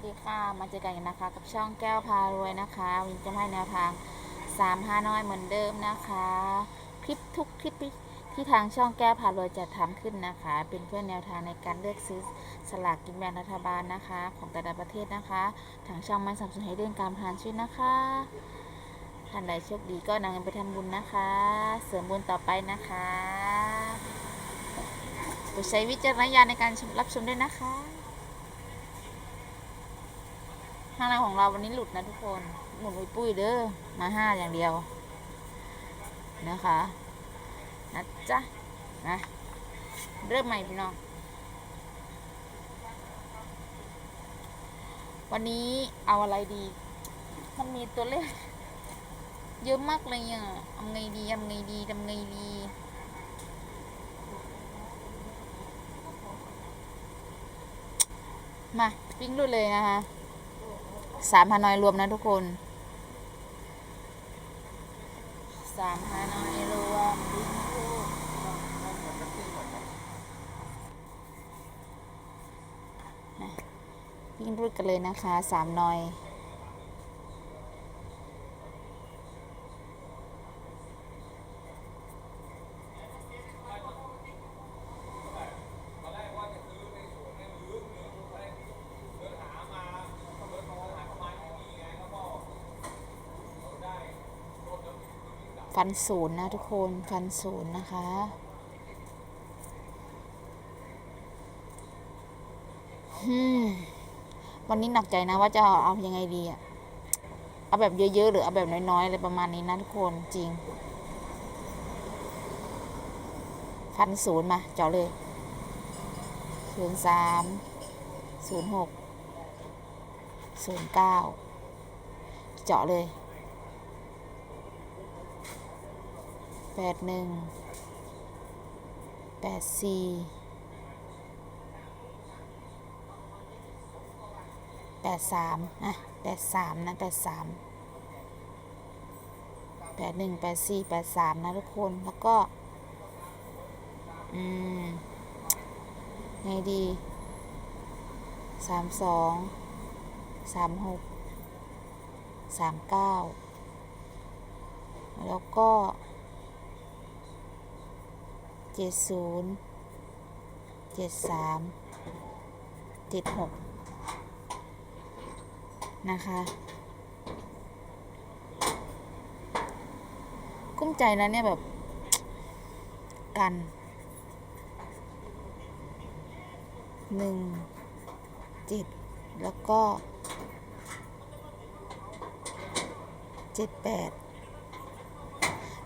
วัสดีค่ะ มาเจอกันนะคะ กับช่องแก้วพารวยนะคะวันนี้จะให้แนวทาง3 5น้อยเหมือนเดิมนะคะ คลิปทุกคลิปที่ทางช่องแก้วพารวยจะทำขึ้นนะคะ เป็นเพื่อแนวทางในการเลือกซื้อสลากกินแบ่งรัฐบาลนะคะ ของแต่ละประเทศนะคะ ทางช่องไม่สนับสนุนให้เล่นการพนันชีวิตนะคะท่านใดโชคดีก็นำเงินไปทำบุญนะคะ เสริมบุญต่อไปนะคะโปรดใช้วิจารณญาณในการรับชมด้วยนะคะ ห้าในของเราวันนี้หลุดนะทุกคน หมุนปุยปุ้ยเด้อ มาห้าอย่างเดียว นะคะนะจ๊ะนะเริ่มใหม่พี่น้อง วันนี้เอาอะไรดี มันมีตัวเลขเยอะมากเลยอะทำไงดีทำไงดีทำไงดีมา ปิ้งดูเลยนะคะ สามฮานอยรวมนะทุกคนสามฮานอยรวมวิ่งรูดนะวิ่งรูดกันเลยนะคะสามนอย ฟันศูนย์นะทุกคนฟันศูนย์นะคะวันนี้หนักใจนะว่าจะเอายังไงดีอะเอาแบบเยอะๆหรือเอาแบบน้อยๆอะไรประมาณนี้นะทุกคนจริงฟันศูนย์มาเจาะเลยศูนย์สามศูนย์หกศูนย์เก้าเจาะเลย แปดหนึ่งแปดสี่แปดสามอะแปดสามนะแปดสามแปดหนึ่งแปดสี่แปดสามนะทุกคนแล้วก็ อืม ไงดีสามสองสามหกสามเก้าแล้วก็ เจ็ดศูนย์เจ็ดสามเจ็ดหกนะคะกุ้มใจนะเนี่ยแบบกันหนึ่งเจ็ดแล้วก็เจ็ดแปด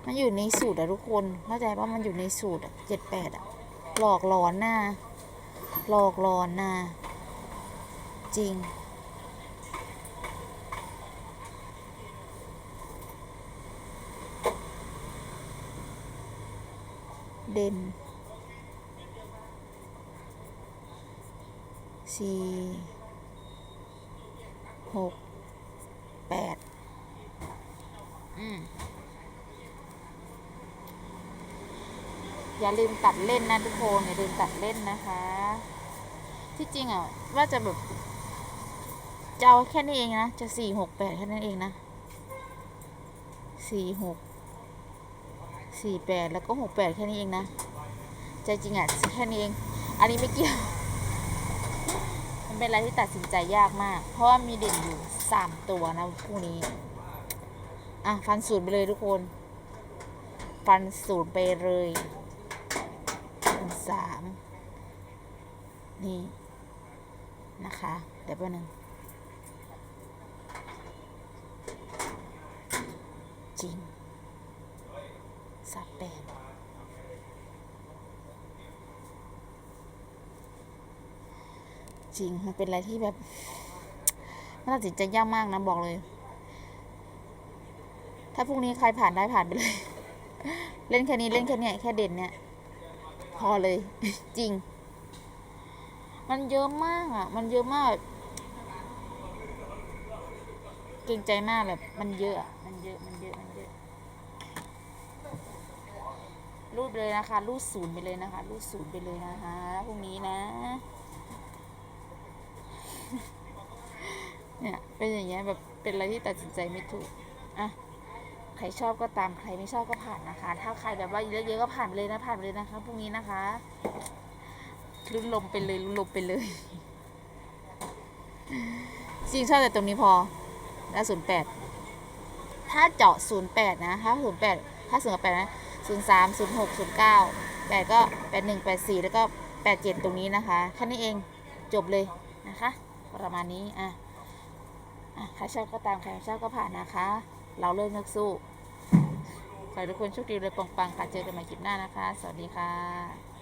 มันอยู่ในสูตรอะทุกคนเข้าใจว่ามันอยู่ในสูตรอะเจ็ดแปดอะหลอกหลอนน้าหลอกหลอนน้าจริง เด่นสี่หกแปดอืม อย่าลืมตัดเล่นนะทุกคนอย่าลืมตัดเล่นนะคะ ที่จริงอะว่าจะแบบจะเอาแค่นี้เองนะ จะสี่หกแปดแค่นั้นเองนะสี่หกสี่แปดแล้วก็หกแปดแค่นี้เองนะใจจริงอะแค่นี้เอง อันนี้ไม่เกี่ยว มันเป็นอะไรที่ตัดสินใจยากมาก เพราะว่ามีเด่นอยู่สามตัวนะพวกนี้ อะ ฟันสูตรไปเลยทุกคน ฟันสูตรไปเลย สามนี่ นะคะ เดี๋ยวแป๊บนึงจริงสามแปดจริง มันเป็นอะไรที่แบบมันตัดสินใจยากมากนะ บอกเลย ถ้าพรุ่งนี้ใครผ่านได้ผ่านไปเลย เล่นแค่นี้เล่นแค่เนี้ยแค่เด่นเนี่ย พอเลย จริง มันเยอะมากอะ มันเยอะมากเกรงใจมากแบบมันเยอะมันเยอะ มันเยอะ มันเยอะ รูดไปเลยนะคะ รูดศูนย์ไปเลยนะคะ รูดศูนย์ไปเลยนะคะพรุ่งนี้นะ เนี่ย เป็นอย่างเงี้ยแบบเป็นอะไรที่ตัดสินใจไม่ถูก อะ รชอบก็ตามใครไม่ชอบก็ผ่านนะคะ ถ้าใครแบบว่าเยอะๆก็ผ่านไปเลยนะผ่านไปเลยนะคะพรุ่งนี้นะคะลุ้นลมไปเลยลุ้นลมไปเลยจริงชอบแต่ตรงนี้พอแล้วศูนย์แปดถ้าเจาะศูนย์แปดนะถ้าศูนย์แปดถ้าศูนย์แปดนะศูนย์สามศูนย์หกศูนย์เก้าแปดก็แปดหนึ่งแปดสี่แล้วก็แปดเจ็ดตรงนี้นะคะแค่นี้เองจบเลยนะคะ ประมาณนี้อะอะใครชอบก็ตามใครไม่ชอบก็ผ่านนะคะ เราเลิกนักสู้ ขอให้ทุกคนโชคดีเลยปังๆค่ะ เจอกันใหม่คลิปหน้านะคะ สวัสดีค่ะ